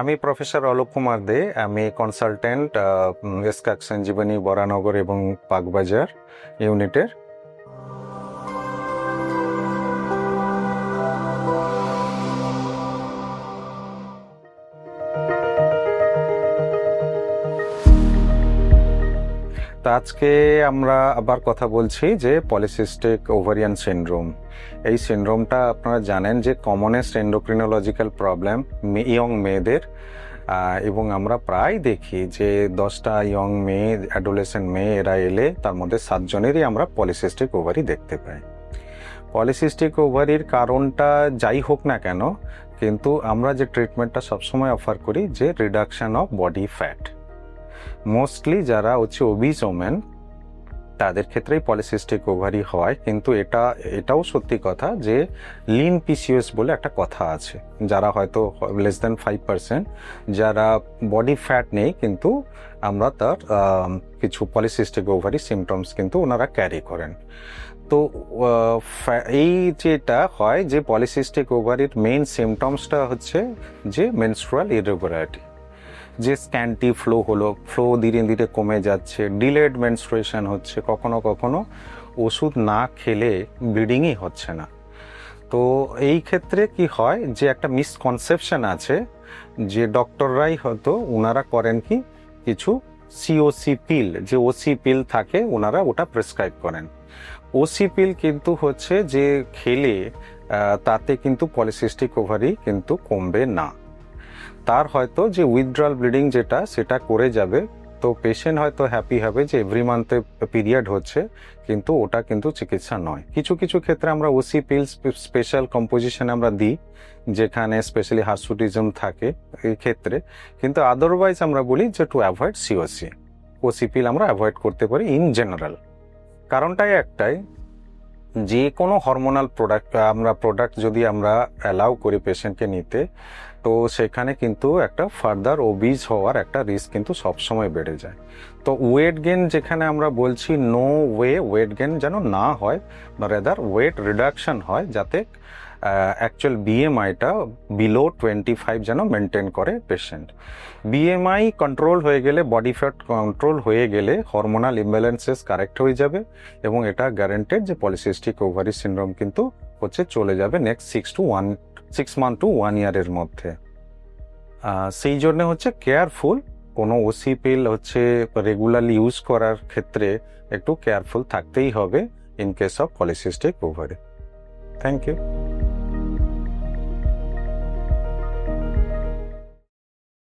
আমি প্রফেসর অলোক কুমার দে আমি কনসালটেন্ট এসকাক সঞ্জীবনী বরানগর এবং পাকবাজার ইউনিটের। তো আজকে আমরা আবার কথা বলছি যে পলিসিস্টিক ওভারিয়ান সিনড্রোম এই সিনড্রোমটা আপনারা জানেন যে কমনেস্ট এন্ডোক্রিনোলজিক্যাল প্রবলেম ইয়ং মেয়েদের। এবং আমরা প্রায় দেখি যে দশটা ইয়ং মেয়ে অ্যাডোলেসেন্ট মেয়ে, এরা এলে তার মধ্যে সাতজনেরই আমরা পলিসিস্টিক ওভারি দেখতে পাই। পলিসিস্টিক ওভারির কারণটা যাই হোক না কেন, কিন্তু আমরা যে ট্রিটমেন্টটা সবসময় অফার করি যে reduction of body fat mostly যারা হচ্ছে ওবিস ওমেন তাদের ক্ষেত্রেই পলিসিস্টিক ওভারি হয়। কিন্তু এটা, এটাও সত্যি কথা যে লিন পিসিওএস বলে একটা কথা আছে। যারা হয়তো লেস দেন ফাইভ পার্সেন্ট যারা বডি ফ্যাট নেই, কিন্তু আমরা তার কিছু পলিসিস্টিক ওভারি সিমটমস কিন্তু ওনারা ক্যারি করেন। তো এই যেটা হয় যে পলিসিস্টিক ওভারির মেইন সিমটমসটা হচ্ছে যে মেনস্ট্রুয়াল ইরেগুলারিটি যে স্ক্যান্টি ফ্লো হলো ফ্লো ধীরে ধীরে কমে যাচ্ছে ডিলেড মেনস্ট্রুয়েশন হচ্ছে, কখনো কখনো ওষুধ না খেলে ব্লিডিংই হচ্ছে না। তো এই ক্ষেত্রে কি হয় যে একটা মিসকনসেপশন আছে যে ডক্টররাই হয়তো ওনারা করেন কি কিছু সিওসি পিল যে ওসি পিল থাকে ওনারা ওটা প্রেসক্রাইব করেন। ওসি পিল কিন্তু হচ্ছে যে খেলে তাতে কিন্তু পলিসিস্টিক ওভারি কিন্তু কমবে না। তার হয়তো যে উইথড্রয়াল ব্লিডিং যেটা, সেটা করে যাবে। তো পেশেন্ট হয়তো হ্যাপি হবে যে এভরি মান্থে পিরিয়ড হচ্ছে, কিন্তু ওটা কিন্তু চিকিৎসা নয়। কিছু কিছু ক্ষেত্রে আমরা ওসি পিল স্পেশাল কম্পোজিশন আমরা দিই, যেখানে স্পেশালি হার্সুটিজম থাকে এই ক্ষেত্রে। কিন্তু আদারওয়াইজ আমরা বলি যে to avoid COC OC pill আমরা অ্যাভয়েড করতে পারি ইন জেনারেল কারণটাই একটাই যে কোনো হরমোনাল প্রোডাক্ট আমরা প্রোডাক্ট যদি আমরা অ্যালাউ করি পেশেন্টকে নিতে, তো সেখানে কিন্তু একটা ফার্দার ওবিজ হওয়ার একটা রিস্ক কিন্তু সবসময় বেড়ে যায়। তো ওয়েট গেন যেখানে আমরা বলছি নো ওয়ে ওয়েট গেন যেন না হয় রেদার ওয়েট রিডাকশন হয়, যাতে অ্যাকচুয়াল বিএমআইটা বিলো টোয়েন্টি ফাইভ যেন মেনটেন করে পেশেন্ট বিএমআই কন্ট্রোল হয়ে গেলে বডি ফ্যাট কন্ট্রোল হয়ে গেলে হরমোনাল ইমব্যালেন্সেস কারেক্ট হয়ে যাবে এবং এটা গ্যারেন্টেড যে পলিসিস্টিক ওভারি সিনড্রোম কিন্তু হচ্ছে চলে যাবে next six to one six month to one ইয়ারের মধ্যে। সেই জন্য হচ্ছে কেয়ারফুল কোনো ওসি পিল হচ্ছে রেগুলারলি ইউজ করার ক্ষেত্রে একটু কেয়ারফুল থাকতেই হবে in case of polycystic ovary thank you